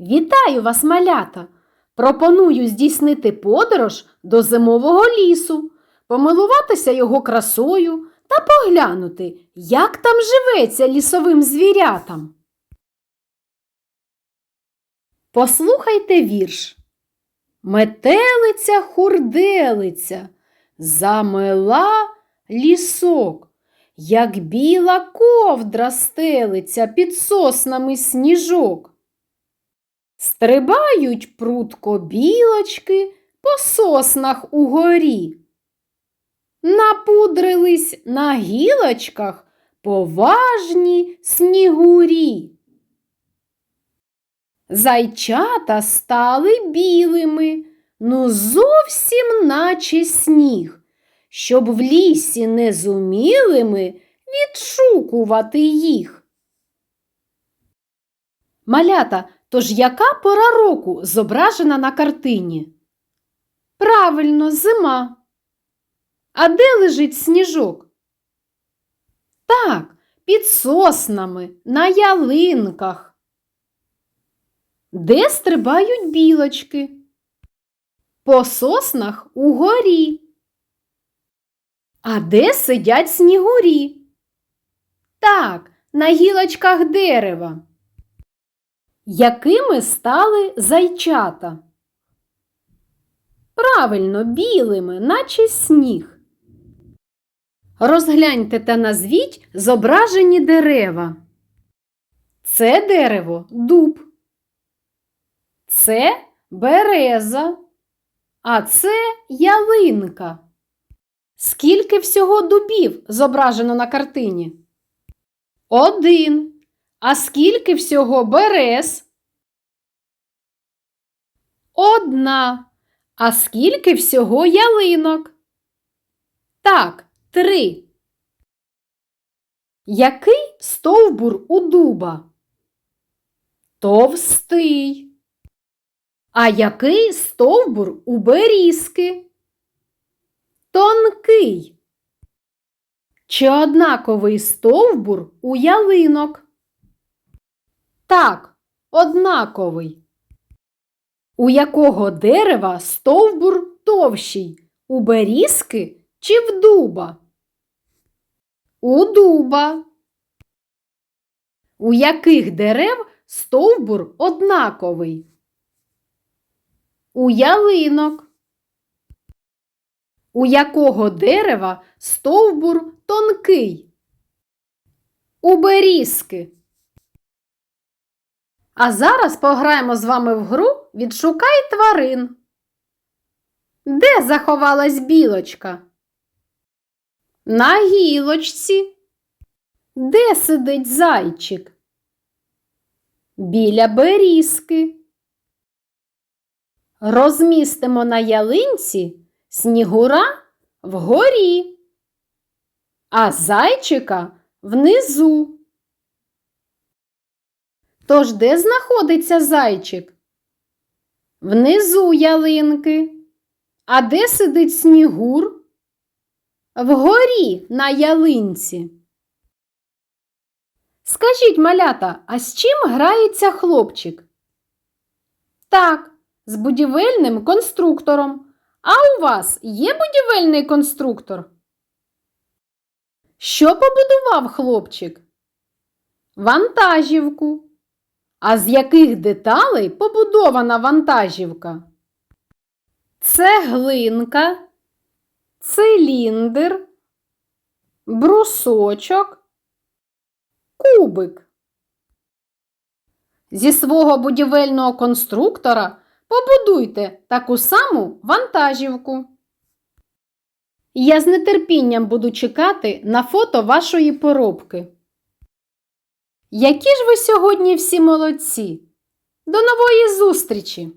Вітаю вас, малята! Пропоную здійснити подорож до зимового лісу, помилуватися його красою та поглянути, як там живеться лісовим звірятам. Послухайте вірш. Метелиця хурделиця, замела лісок, як біла ковдра стелиться під соснами сніжок. Стрибають прутко білочки по соснах угорі. Напудрились на гілочках поважні снігурі. Зайчата стали білими, ну зовсім наче сніг, щоб в лісі не зумілими відшукувати їх. Малята, тож яка пора року зображена на картині? Правильно, зима. А де лежить сніжок? Так, під соснами, на ялинках. Де стрибають білочки? По соснах угорі. А де сидять снігурі? Так, на гілочках дерева. Якими стали зайчата? Правильно, білими, наче сніг. Розгляньте та назвіть зображені дерева. Це дерево дуб. Це береза, а це ялинка. Скільки всього дубів зображено на картині? Один. А скільки всього берез? Одна. А скільки всього ялинок? Так, три. Який стовбур у дуба? Товстий. А який стовбур у берізки? Тонкий. Чи однаковий стовбур у ялинок? Так, однаковий. У якого дерева стовбур товщий? У берізки чи в дуба? У дуба. У яких дерев стовбур однаковий? У ялинок. У якого дерева стовбур тонкий? У берізки. А зараз пограємо з вами в гру Відшукай тварин. Де заховалась білочка? На гілочці. Де сидить зайчик? Біля берізки. Розмістимо на ялинці снігура вгорі, а зайчика внизу. Тож де знаходиться зайчик? Внизу ялинки. А де сидить снігур? Вгорі на ялинці. Скажіть, малята, а з чим грається хлопчик? Так, з будівельним конструктором. А у вас є будівельний конструктор? Що побудував хлопчик? Вантажівку. А з яких деталей побудована вантажівка? Цеглинка, циліндр, брусочок, кубик. Зі свого будівельного конструктора побудуйте таку саму вантажівку. Я з нетерпінням буду чекати на фото вашої поробки. Які ж ви сьогодні всі молодці! До нової зустрічі!